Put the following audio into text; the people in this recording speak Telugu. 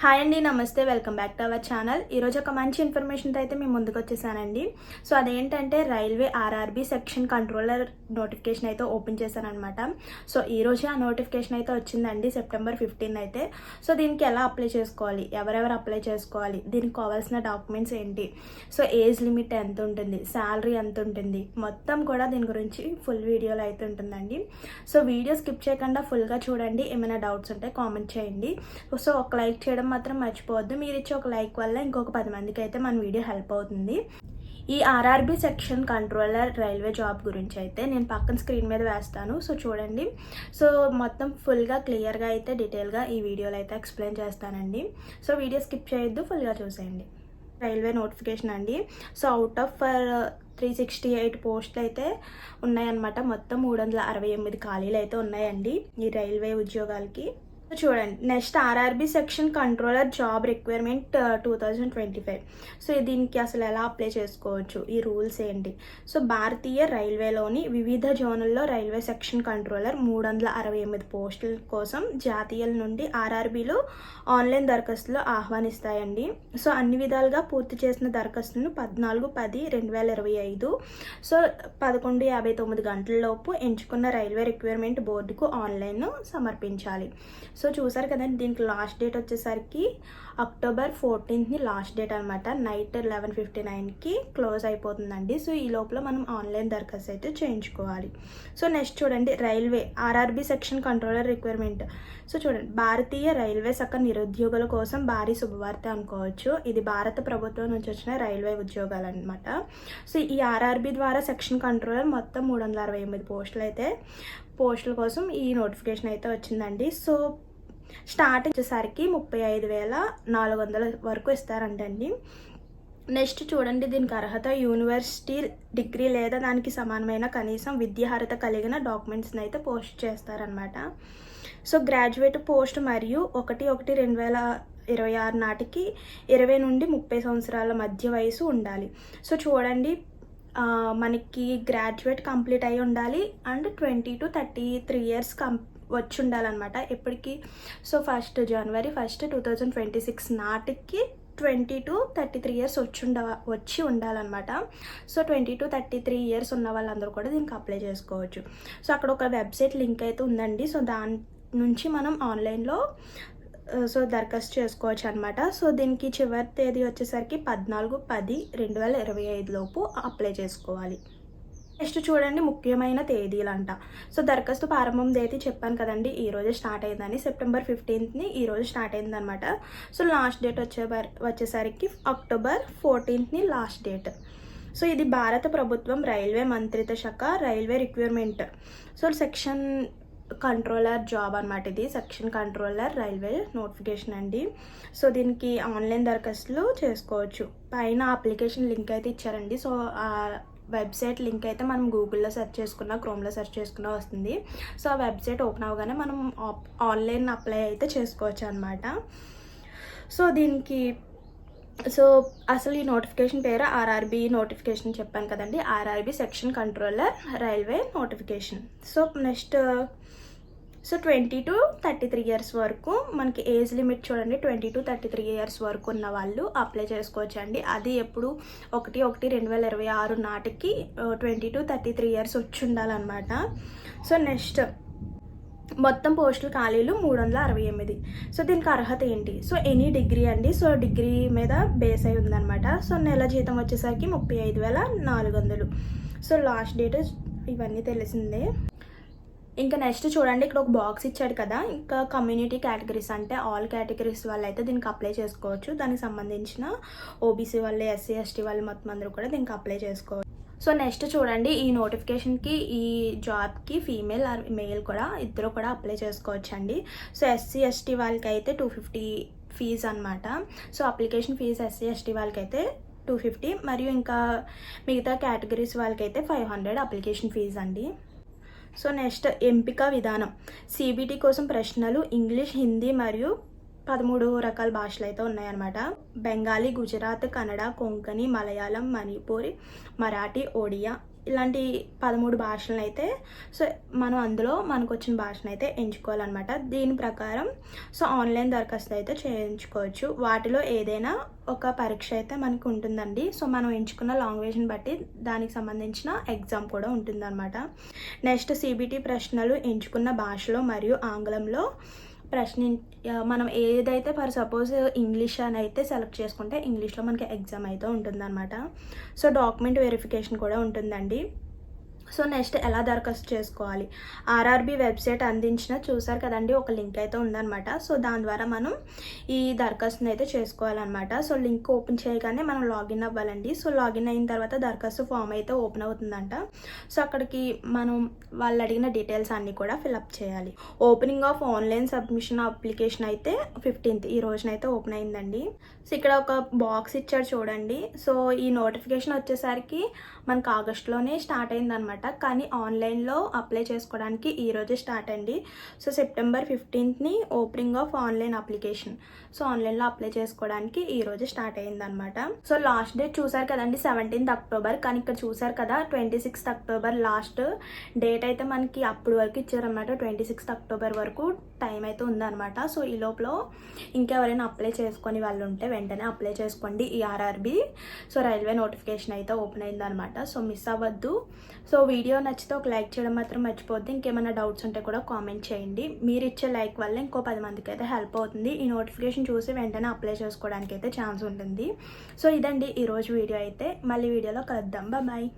హాయ్ అండి నమస్తే. Welcome back to our channel ఈరోజు ఒక మంచి ఇన్ఫర్మేషన్తో అయితే మేము ముందుకు వచ్చేసానండి. సో అదేంటంటే railway RRB section controller notification అయితే ఓపెన్ చేశానమాట సో ఈరోజు ఆ నోటిఫికేషన్ అయితే వచ్చిందండి సెప్టెంబర్ ఫిఫ్టీన్ అయితే. సో దీనికి ఎలా అప్లై చేసుకోవాలి? ఎవరెవరు అప్లై చేసుకోవాలి? దీనికి కావాల్సిన డాక్యుమెంట్స్ ఏంటి? సో ఏజ్ లిమిట్ ఎంత ఉంటుంది? శాలరీ ఎంత ఉంటుంది? మొత్తం కూడా దీని గురించి ఫుల్ వీడియోలో అయితే ఉంటుందండి. సో వీడియో స్కిప్ చేయకుండా ఫుల్గా చూడండి. ఏమైనా డౌట్స్ ఉంటే కామెంట్ చేయండి. సో ఒక లైక్ చేయడం మాత్రం మర్చిపోవద్దు. మీరు ఇచ్చే ఒక లైక్ వల్ల ఇంకొక పది మందికి అయితే మన వీడియో హెల్ప్ అవుతుంది. ఈ RRB section controller railway job గురించి అయితే నేను పక్కన స్క్రీన్ మీద వేస్తాను. సో చూడండి. సో మొత్తం ఫుల్గా క్లియర్గా అయితే డీటెయిల్గా ఈ వీడియోలో అయితే ఎక్స్ప్లెయిన్ చేస్తానండి. సో వీడియో స్కిప్ చేయొద్దు. ఫుల్గా చూసేయండి. రైల్వే నోటిఫికేషన్ అండి. So out of three sixty eight పోస్టులు అయితే ఉన్నాయన్నమాట. మొత్తం మూడు వందల అరవై ఎనిమిది ఖాళీలు అయితే ఉన్నాయండి ఈ రైల్వే ఉద్యోగాలకి. చూడండి next RRB section controller job requirement two thousand twenty five so దీనికి అసలు ఎలా అప్లై చేసుకోవచ్చు? ఈ రూల్స్ ఏంటి? సో భారతీయ రైల్వేలోని వివిధ జోన్లలో రైల్వే సెక్షన్ కంట్రోలర్ మూడు వందల అరవై ఎనిమిది పోస్టుల కోసం జాతీయుల నుండి ఆర్ఆర్బీలు ఆన్లైన్ దరఖాస్తులు ఆహ్వానిస్తాయండి. సో అన్ని విధాలుగా పూర్తి చేసిన దరఖాస్తులను పద్నాలుగు పది రెండు వేల ఇరవై ఐదు సో పదకొండు యాభై తొమ్మిది గంటలలోపు ఎంచుకున్న రైల్వే రిక్వైర్మెంట్ బోర్డుకు ఆన్లైన్ సమర్పించాలి. సో చూసారు కదండి దీనికి లాస్ట్ డేట్ వచ్చేసరికి అక్టోబర్ ఫోర్టీన్త్ని లాస్ట్ డేట్ అనమాట నైట్ లెవెన్ ఫిఫ్టీ నైన్కి క్లోజ్ అయిపోతుందండి. సో ఈ లోపల మనం ఆన్లైన్ దరఖాస్తు అయితే చేయించుకోవాలి. సో నెక్స్ట్ చూడండి railway RRB section controller requirement so చూడండి భారతీయ రైల్వే శాఖ నిరుద్యోగుల కోసం భారీ శుభవార్త అనుకోవచ్చు. ఇది భారత ప్రభుత్వం నుంచి వచ్చిన రైల్వే ఉద్యోగాలు అనమాట సో ఈ ఆర్ఆర్బి ద్వారా సెక్షన్ కంట్రోలర్ మొత్తం మూడు వందల అరవై ఎనిమిది పోస్టులు అయితే పోస్టుల కోసం ఈ నోటిఫికేషన్ అయితే వచ్చిందండి. సో స్టార్ట్ వచ్చేసరికి ముప్పై ఐదు వేల నాలుగు వందల వరకు ఇస్తారంటండి. నెక్స్ట్ చూడండి దీనికి అర్హత యూనివర్సిటీ డిగ్రీ లేదా దానికి సమానమైన కనీసం విద్యార్హత కలిగిన డాక్యుమెంట్స్ని అయితే పోస్ట్ చేస్తారనమాట సో గ్రాడ్యుయేట్ పోస్ట్ మరియు ఒకటి ఒకటి రెండు వేల ఇరవై ఆరు నాటికి ఇరవై నుండి ముప్పై సంవత్సరాల మధ్య వయసు ఉండాలి. సో చూడండి మనకి గ్రాడ్యుయేట్ కంప్లీట్ అయి ఉండాలి. And twenty two thirty three years కం వచ్చి ఉండాలన్నమాట ఎప్పటికి? So first January first two thousand twenty six నాటికి twenty two thirty three years వచ్చి ఉండ వచ్చి ఉండాలన్నమాట. So twenty two thirty three years ఉన్న వాళ్ళందరూ కూడా దీనికి అప్లై చేసుకోవచ్చు. సో అక్కడ ఒక వెబ్సైట్ లింక్ అయితే ఉందండి. సో దాని నుంచి మనం ఆన్లైన్లో సో uh, దరఖాస్తు చేసుకోవచ్చు అనమాట సో దీనికి చివరి తేదీ వచ్చేసరికి పద్నాలుగు పది రెండు వేల ఇరవై ఐదు లోపు అప్లై చేసుకోవాలి. నెక్స్ట్ చూడండి ముఖ్యమైన తేదీలంట. సో దరఖాస్తు ప్రారంభం తేదీ చెప్పాను కదండి ఈ రోజు స్టార్ట్ అయిందని. సెప్టెంబర్ ఫిఫ్టీన్త్ని ఈ రోజు స్టార్ట్ అయిందనమాట. సో లాస్ట్ డేట్ వచ్చే వచ్చేసరికి అక్టోబర్ ఫోర్టీన్త్ని లాస్ట్ డేట్. సో ఇది భారత ప్రభుత్వం రైల్వే మంత్రిత్వ శాఖ railway requirement so section controller job అనమాట ఇది. సెక్షన్ కంట్రోలర్ రైల్వే నోటిఫికేషన్ అండి. సో దీనికి ఆన్లైన్ దరఖాస్తులు చేసుకోవచ్చు. పైన అప్లికేషన్ లింక్ అయితే ఇచ్చారండి. సో వెబ్సైట్ లింక్ అయితే మనం గూగుల్లో సెర్చ్ చేసుకున్నా క్రోమ్లో సెర్చ్ చేసుకున్నా వస్తుంది. సో ఆ వెబ్సైట్ ఓపెన్ అవ్వగానే మనం ఆప్- ఆన్లైన్ అప్లై అయితే చేసుకోవచ్చు అనమాట సో దీనికి సో అసలు ఈ నోటిఫికేషన్ పేరు ఆర్ఆర్బి నోటిఫికేషన్ చెప్పాను కదండి. RRB section controller railway notification. So next so twenty two thirty three years వరకు మనకి ఏజ్ లిమిట్ చూడండి twenty two thirty three years వరకు ఉన్న వాళ్ళు అప్లై చేసుకోవచ్చు అండి అది ఎప్పుడు ఒకటి ఒకటి రెండు వేల ఇరవై ఆరు నాటికి twenty two thirty three years వచ్చి ఉండాలన్నమాట. సో నెక్స్ట్ మొత్తం పోస్టుల ఖాళీలు మూడు వందల అరవై ఎనిమిది. సో దీనికి అర్హత ఏంటి? సో ఎనీ డిగ్రీ అండి సో డిగ్రీ మీద బేస్ అయి ఉందన్నమాట. సో నెల జీతం వచ్చేసరికి ముప్పై ఐదు వేల నాలుగు వందలు. సో లాస్ట్ డేట్ ఇవన్నీ తెలిసిందే. ఇంకా నెక్స్ట్ చూడండి ఇక్కడ ఒక బాక్స్ ఇచ్చాడు కదా. ఇంకా కమ్యూనిటీ కేటగిరీస్ అంటే ఆల్ కేటగిరీస్ వాళ్ళు అయితే దీనికి అప్లై చేసుకోవచ్చు. దానికి సంబంధించిన ఓబీసీ వాళ్ళు ఎస్సీ ఎస్టీ వాళ్ళు మొత్తం అందరూ కూడా దీనికి అప్లై చేసుకోవచ్చు. సో నెక్స్ట్ చూడండి ఈ నోటిఫికేషన్కి ఈ జాబ్కి ఫీమేల్ ఆర్ మేల్ కూడా ఇద్దరు కూడా అప్లై చేసుకోవచ్చు అండి సో ఎస్సీ ఎస్టీ వాళ్ళకి అయితే టూ ఫిఫ్టీ ఫీజ్ అనమాట so application fee SC ST వాళ్ళకి అయితే టూ ఫిఫ్టీ మరియు ఇంకా మిగతా కేటగిరీస్ వాళ్ళకైతే ఫైవ్ హండ్రెడ్ అప్లికేషన్ ఫీజు అండి. సో నెక్స్ట్ ఎంపిక విధానం. సిబిటి కోసం ప్రశ్నలు ఇంగ్లీష్ హిందీ మరియు పదమూడు రకాల భాషలు అయితే ఉన్నాయన్నమాట. బెంగాలీ గుజరాత్ కన్నడ కొంకణి మలయాళం మణిపూరి మరాఠీ ఒడియా ఇలాంటి పదమూడు భాషలను అయితే సో మనం అందులో మనకు వచ్చిన భాషను అయితే ఎంచుకోవాలన్నమాట. దీని ప్రకారం సో ఆన్లైన్ దరఖాస్తు అయితే చేయించుకోవచ్చు. వాటిలో ఏదైనా ఒక పరీక్ష అయితే మనకు ఉంటుందండి సో మనం ఎంచుకున్న లాంగ్వేజ్ని బట్టి దానికి సంబంధించిన ఎగ్జామ్ కూడా ఉంటుందన్నమాట. నెక్స్ట్ సిబిటి ప్రశ్నలు ఎంచుకున్న భాషలో మరియు ఆంగ్లంలో ప్రశ్ని మనం ఏదైతే ఫర్ సపోజ్ ఇంగ్లీష్ అని అయితే సెలెక్ట్ చేసుకుంటే ఇంగ్లీష్లో మనకి ఎగ్జామ్ అయితే ఉంటుందన్నమాట. సో డాక్యుమెంట్ వెరిఫికేషన్ కూడా ఉంటుందండి. సో నెక్స్ట్ ఎలా దరఖాస్తు చేసుకోవాలి? ఆర్ఆర్బి వెబ్సైట్ అందించిన చూసారు కదండి ఒక లింక్ అయితే ఉందన్నమాట. సో దాని ద్వారా మనం ఈ దరఖాస్తుని అయితే చేసుకోవాలన్నమాట. సో లింక్ ఓపెన్ చేయగానే మనం లాగిన్ అవ్వాలండి. సో లాగిన్ అయిన తర్వాత దరఖాస్తు ఫామ్ అయితే ఓపెన్ అవుతుందంట. సో అక్కడికి మనం వాళ్ళు అడిగిన డీటెయిల్స్ అన్నీ కూడా ఫిలప్ చేయాలి. Opening of online submission application అయితే ఫిఫ్టీన్త్ ఈ రోజునైతే ఓపెన్ అయిందండి. సో ఇక్కడ ఒక బాక్స్ ఇచ్చాడు చూడండి. సో ఈ నోటిఫికేషన్ వచ్చేసరికి మనకు ఆగస్టులోనే స్టార్ట్ అయిందనమాట కానీ ఆన్లైన్లో అప్లై చేసుకోవడానికి ఈ రోజే స్టార్ట్ అండి. So September ఫిఫ్టీన్త్ని opening of online application. So ఆన్లైన్లో అప్లై చేసుకోవడానికి ఈ స్టార్ట్ అయ్యిందనమాట సో లాస్ట్ డేట్ చూసారు కదండి సెవెంటీన్త్ అక్టోబర్. కానీ ఇక్కడ చూసారు కదా twenty sixth October last date అయితే మనకి అప్పుడు వరకు ఇచ్చారనమాట ట్వంటీ సిక్స్త్ అక్టోబర్ వరకు టైం అయితే ఉందన్నమాట. సో ఈ లోపల ఇంకెవరైనా అప్లై చేసుకొని వాళ్ళు ఉంటే వెంటనే అప్లై చేసుకోండి ఈఆర్ఆర్బి సో రైల్వే నోటిఫికేషన్ అయితే ఓపెన్ అయిందనమాట సో మిస్ అవ్వద్దు. సో వీడియో నచ్చితే ఒక లైక్ చేయడం మాత్రం మర్చిపోద్ది ఇంకేమైనా డౌట్స్ ఉంటే కూడా కామెంట్ చేయండి. మీరు ఇచ్చే లైక్ వల్ల ఇంకో పది మందికి అయితే హెల్ప్ అవుతుంది. ఈ నోటిఫికేషన్ చూసి వెంటనే అప్లై చేసుకోవడానికి అయితే ఛాన్స్ ఉంటుంది. సో ఇదండి ఈరోజు వీడియో అయితే. మళ్ళీ వీడియోలో కలుద్దాం. బాయ్.